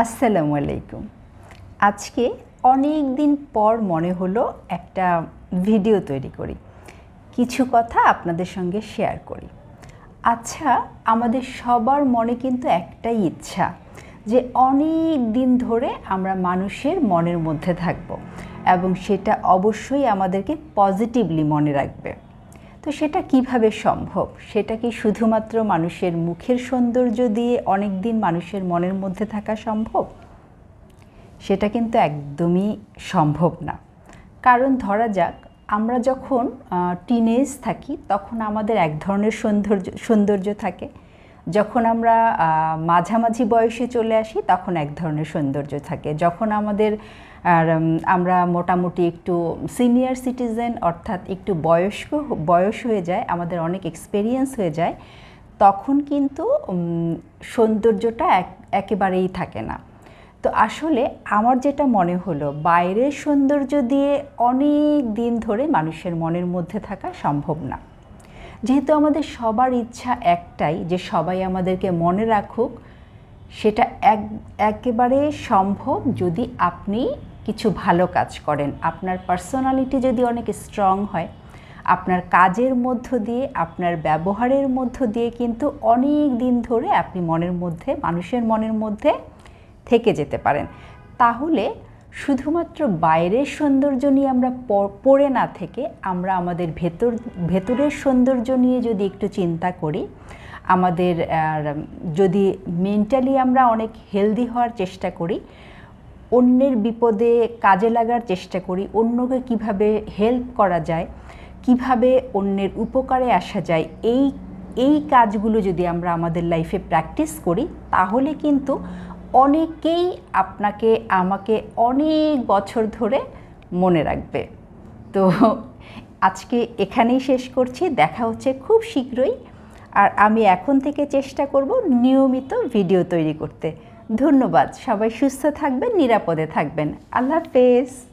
আসসালামু আলাইকুম। আজকে অনেক দিন পর মনে হলো একটা ভিডিও তৈরি করি। কিছু কথা আপনাদের সঙ্গে শেয়ার করি। আচ্ছা আমাদের সবার মনে কিন্তু একটাই ইচ্ছা যে অনেক দিন ধরে আমরা মানুষের মনের মধ্যে থাকব এবং সেটা অবশ্যই আমাদেরকে পজিটিভলি মনে রাখবে। তো সেটা কীভাবে সম্ভব? সেটা কি শুধুমাত্র মানুষের মুখের সৌন্দর্য দিয়ে অনেক দিন মানুষের মনের মধ্যে থাকা সম্ভব? সেটা কিন্তু একদমই সম্ভব না। কারণ ধরা যাক, আমরা যখন টিনেজ থাকি, তখন আমাদের এক ধরনের সৌন্দর্য সৌন্দর্য থাকে। যখন আমরা মাঝামাঝি বয়সে চলে আসি, তখন এক ধরনের সৌন্দর্য থাকে। যখন আমাদের, আর আমরা মোটামুটি একটু সিনিয়র সিটিজেন অর্থাৎ একটু বয়স্ক, বয়স হয়ে যায়, আমাদের অনেক এক্সপেরিয়েন্স হয়ে যায়, তখন কিন্তু সৌন্দর্যটা এক, একেবারেই থাকে না। তো আসলে আমার যেটা মনে হলো, বাইরের সৌন্দর্য দিয়ে অনেক দিন ধরে মানুষের মনের মধ্যে থাকা সম্ভব না। যেহেতু আমাদের সবার ইচ্ছা একটাই, যে সবাই আমাদেরকে মনে রাখুক, সেটা এক, একেবারে সম্ভব যদি আপনি কিছু ভালো কাজ করেন। আপনার পার্সোনালিটি যদি অনেক স্ট্রং হয়, আপনার কাজের মধ্য দিয়ে, আপনার ব্যবহারের মধ্য দিয়ে কিন্তু অনেক দিন ধরে আপনি মনের মধ্যে, মানুষের মনের মধ্যে থেকে যেতে পারেন। তাহলে শুধুমাত্র বাইরের সৌন্দর্য নিয়ে আমরা পড়ে না থেকে আমরা আমাদের ভেতর, ভেতরের সৌন্দর্য নিয়ে যদি একটু চিন্তা করি, আমাদের যদি মেন্টালি আমরা অনেক হেলদি হওয়ার চেষ্টা করি, অন্যের বিপদে কাজে লাগার চেষ্টা করি, অন্যকে কীভাবে হেল্প করা যায়, কীভাবে অন্যের উপকারে আসা যায়, এই এই কাজগুলো যদি আমরা আমাদের লাইফে প্র্যাকটিস করি, তাহলে কিন্তু অনেকেই আপনাকে, আমাকে অনেক বছর ধরে মনে রাখবে। তো আজকে এখানেই শেষ করছি। দেখা হচ্ছে খুব শীঘ্রই। আর আমি এখন থেকে চেষ্টা করব নিয়মিত ভিডিও তৈরি করতে। ধন্যবাদ। সবাই সুস্থ থাকবেন, নিরাপদে থাকবেন। আল্লাহ হাফেজ।